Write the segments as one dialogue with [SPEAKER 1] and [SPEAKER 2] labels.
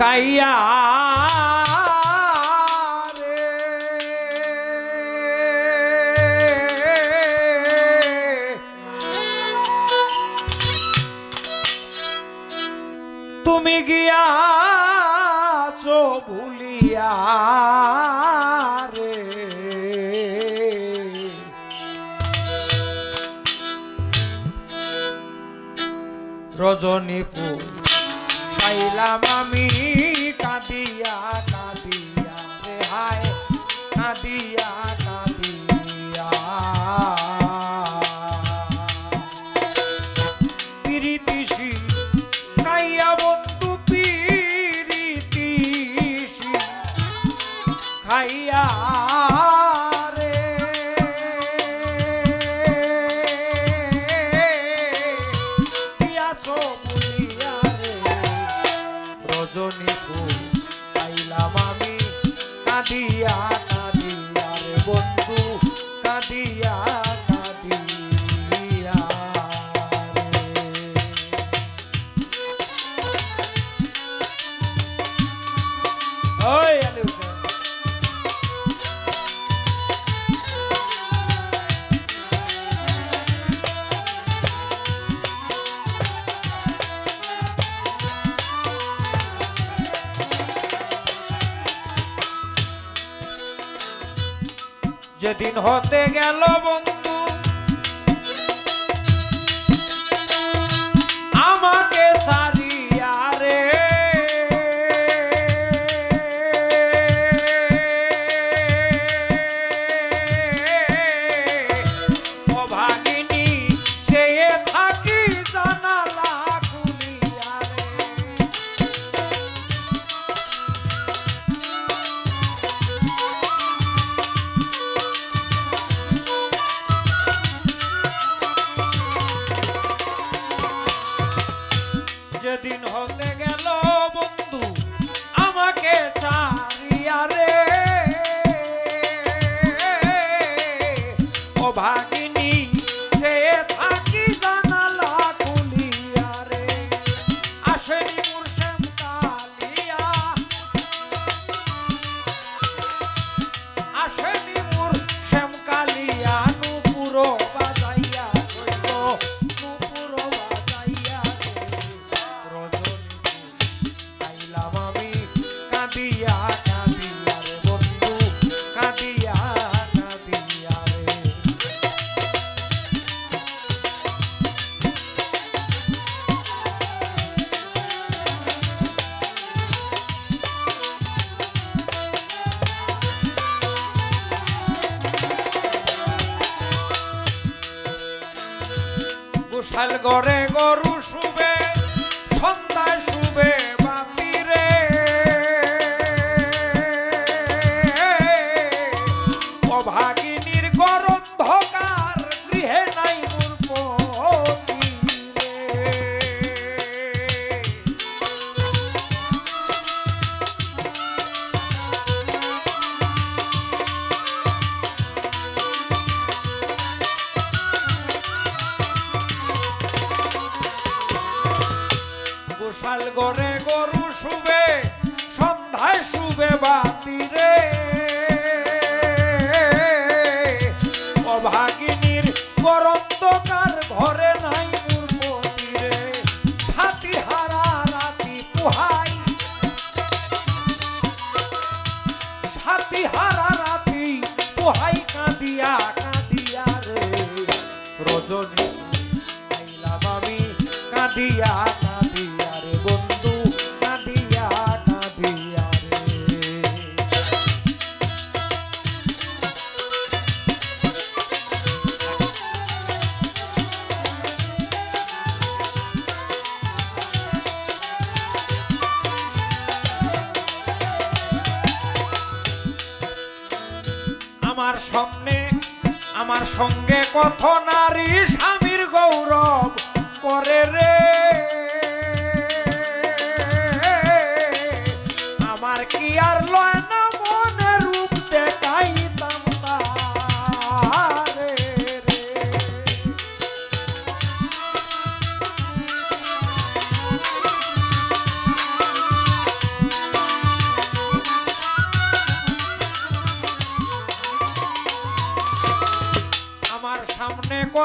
[SPEAKER 1] Kayah. তুমি গিয়াছো ভুলিয়া রে রজনীপুর সাইলাম আমি কাঁদিয়া কাঁদিয়া রে হায় কাঁদিয়া কাঁদিয়া। পিরিতিসি কাইয়া যেদিন হতে গেল বন্ধু গোসাল গড়ে গরু শুবে সন্ধ্যায় গড়ে গরু শুবে সন্ধ্যায় শুবে বাতিরে। অভাগিনীর করন্দকার ঘরে নাই রে। রজনী কাঁদিয়া আমার আমার সঙ্গে কত নারী স্বামীর গৌরব করে রে।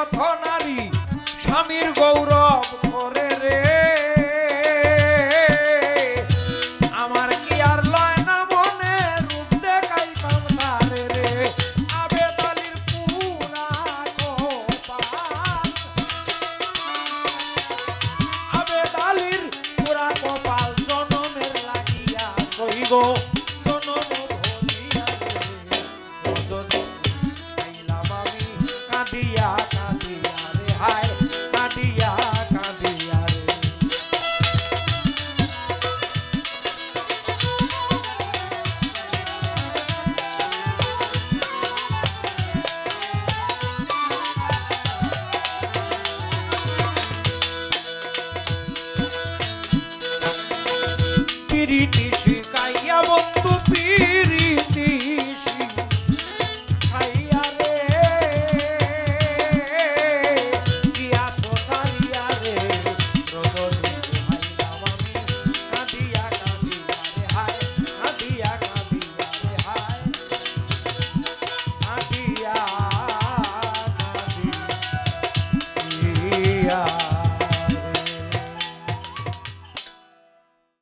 [SPEAKER 1] কত নারী স্বামীর গৌরব ধরে রে। আমার কি আর লয় না মনে রূপ দেখাইতাম তারে রে? আবেদালির পুরা কপাল। পুরা কপাল জনমের লাগিয়া